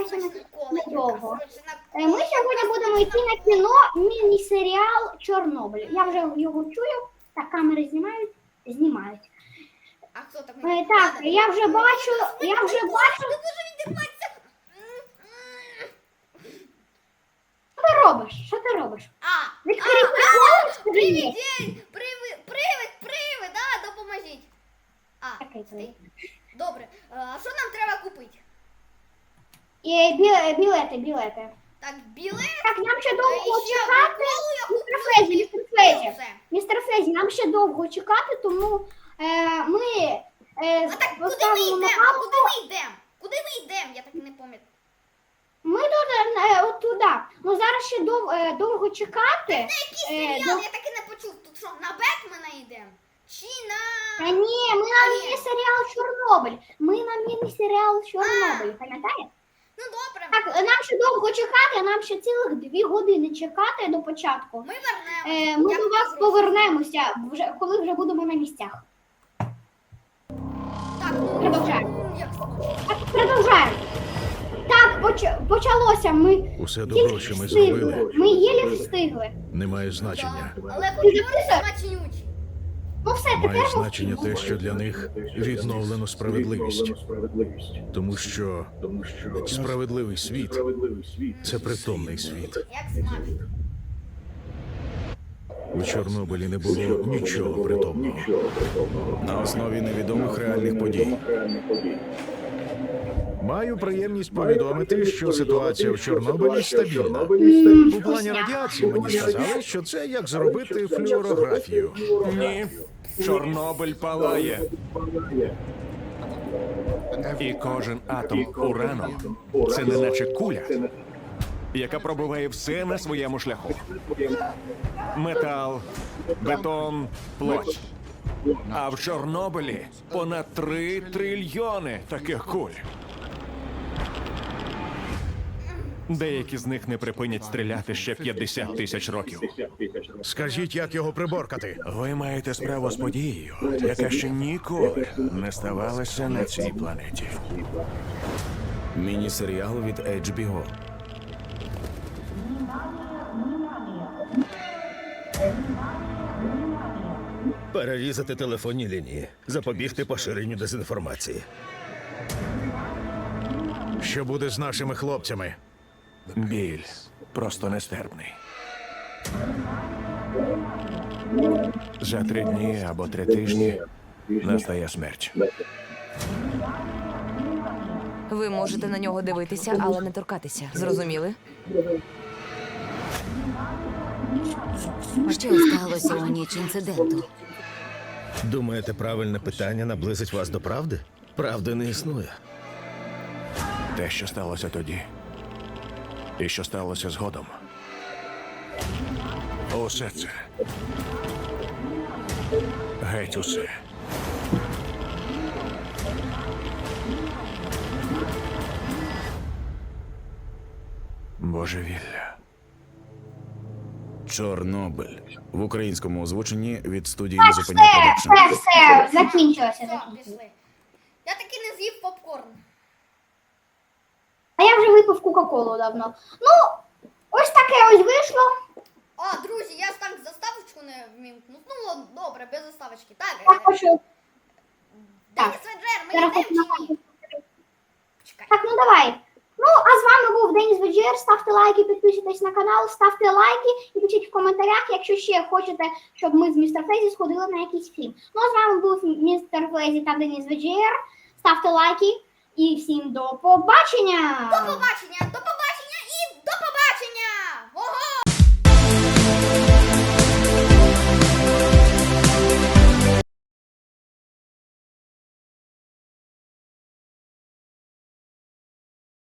сподіваюся, на- Е, Ми сьогодні будемо йти на кіно міні-серіал Чорнобиль. Я вже його чую. Так, камери знімають, знімають. А хто там? Е, Так, я вже бачу, я вже бачу. Не дуже відірватися. Що ти робиш? Що ти робиш? А, Відкрий прикол, привіт, привид, привид, привид, да, допоможіть. А, Такий. Добре, а що нам треба купити? І бі- білети, білети. Так, біле, Так, нам ще довго ще чекати. Містер. Фезі, містер. Все. Містер Фезі, нам ще довго чекати, тому е, ми е, А так, куди ми поставимо йдемо? Куди ми йдемо? Куди ми йдемо? Я так і не пам'ятаю. Ми тут е, от туди. Ну зараз ще дов, е, довго чекати. Який Е, серіал? Я так і не почув. Тут що, на Бетмена йдемо? Чи на... Та ні, ми на міні-серіал Чорнобиль. Ми на міні-серіал Чорнобиль, пам'ятаєте? Ну добре, Так, нам ще довго чекати, а нам ще цілих дві години чекати до початку. ми вернемося. Е, ми до вас повернемося, вже, коли вже будемо на місцях. Так, ну, Продовжаємо. як Так, продовжаємо. Так, поч- почалося. Ми Усе добро, що ми встигли. зробили, Ми єлі встигли. не має значення. Але попкорн записав? Все, Має значення те, що для них відновлено справедливість, тому що справедливий світ це притомний світ. Як. У Чорнобилі не було нічого притомного. На основі невідомих реальних подій. Маю приємність повідомити, що ситуація в Чорнобилі стабільна. У плані радіації мені сказали, що це як зробити флюорографію. Ні, Чорнобиль палає. І кожен атом урану це не наче куля, яка пробиває все на своєму шляху. Метал, бетон, плоть. А в Чорнобилі понад три трильйони таких куль. Деякі з них не припинять стріляти ще 50 тисяч років. Скажіть, як його приборкати? Ви маєте справу з подією, яка ще ніколи не ставалася на цій планеті. Міні-серіал від HBO. Перерізати телефонні лінії, запобігти поширенню дезінформації. Що буде з нашими хлопцями? Біль просто нестерпний. За три дні або три тижні настає смерть. Ви можете на нього дивитися, але не торкатися. Зрозуміли? Що сталося у ніч інциденту? Думаєте, правильне питання наблизить вас до правди? Правди не існує. Те, що сталося тоді, і що сталося згодом. Усе це. Геть усе. Божевілля. Чорнобиль в українському озвученні від студії Так, все, все, все, закінчилося. Закінчилося. Я таки не з'їв попкорн. А я вже випив Кока-Колу давно. Ну, ось таке ось вийшло. А, друзі, я так заставочку не вмімкнув. Ну, добре, без заставочки. Так, Я хочу. Деніс Веджер, ми йдемо чи ні? Чекай. Так, ну давай. Ну, а з вами був Деніс Веджер. Ставте лайки, підписуйтесь на канал, ставте лайки і пишіть в коментарях, якщо ще хочете, щоб ми з містер Фезі сходили на якийсь фільм. Ну, а з вами був містер Фезі та Деніс Веджер. Ставте лайки і всім до побачення! До побачення, до побачення!